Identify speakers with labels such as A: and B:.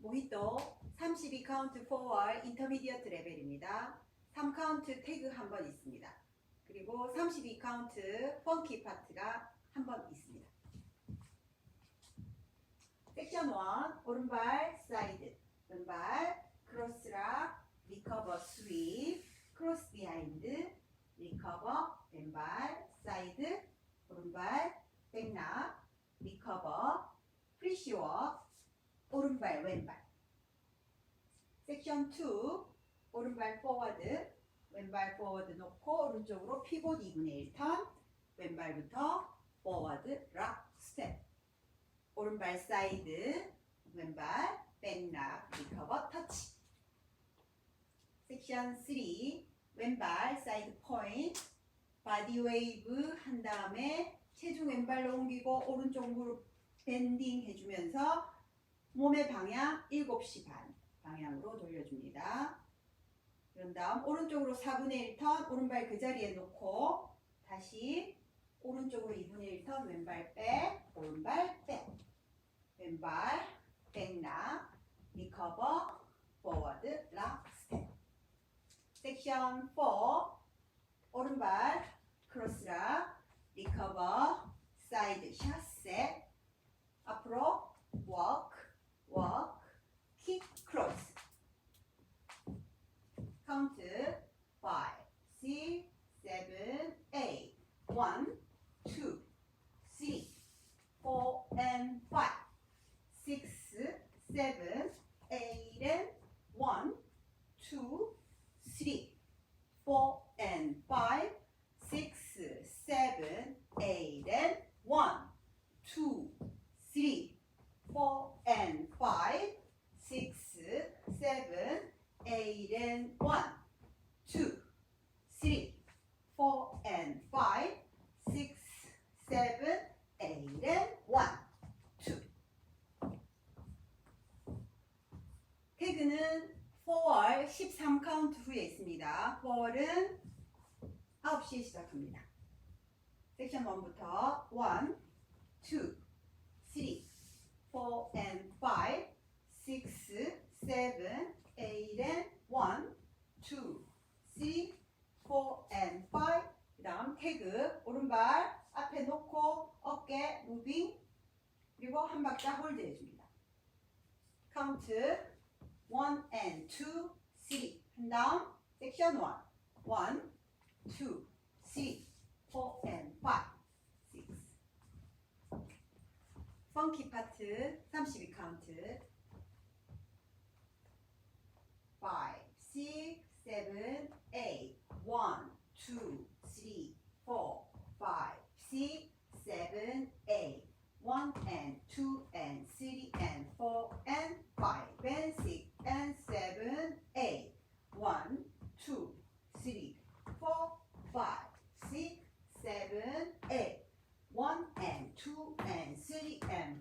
A: 모히또 32 카운트 4월 인터미디어트 레벨입니다. 3 카운트 태그 한 번 있습니다. 그리고 32 카운트 펑키 파트가 한 번 있습니다. 섹션 1 오른발 사이드 왼발 크로스락 리커버 스윕 크로스 비하인드 리커버 왼발 사이드 오른발 백락 리커버 프리시워 오른발 왼발. 섹션 2 오른발 포워드 왼발 포워드 놓고 오른쪽으로 피봇 2분의 1턴 왼발부터 포워드 락 스텝 오른발 사이드 왼발 백락 리커버 터치 섹션 3 왼발 사이드 포인트 바디 웨이브 한 다음에 체중 왼발로 옮기고 오른쪽 무릎 밴딩 해주면서 몸의 방향 7시 반 방향으로 돌려줍니다. 그런 다음 오른쪽으로 4분의 1턴 오른발 그 자리에 놓고 다시 오른쪽으로 2분의 1턴 왼발 백 오른발 백. 왼발 백락 리커버 포워드 락 스텝 섹션 4 오른발 크로스락 리커버 사이드 샷셋 앞으로 walk walk kick cross 카운트 5 6 7 8 1 2 3 4 and 5 6 7 8 and 1 2 3 4 and 5 6 7 8 and 1 2 3 4 and 5 6 7 8 and 1 2 3 4 and 5 6 7 8 and 1 2 태그는 4월 13 카운트 후에 있습니다. 4월은 9시에 시작합니다. 섹션 1부터 1, 2, 3, 4 and 5, 6, 7, 8 and 1, 2, 3, 4 and 5. 태그 오른발 앞에 놓고 어깨 무빙 그리고 한 박자 홀드 해줍니다. 카운트 1 and 2, 3. 한 다음 섹션 1, 1, 2, 3, 4 and 5, 6. 펑키 파트 32 카운트 five, six, seven, eight. One and two and three and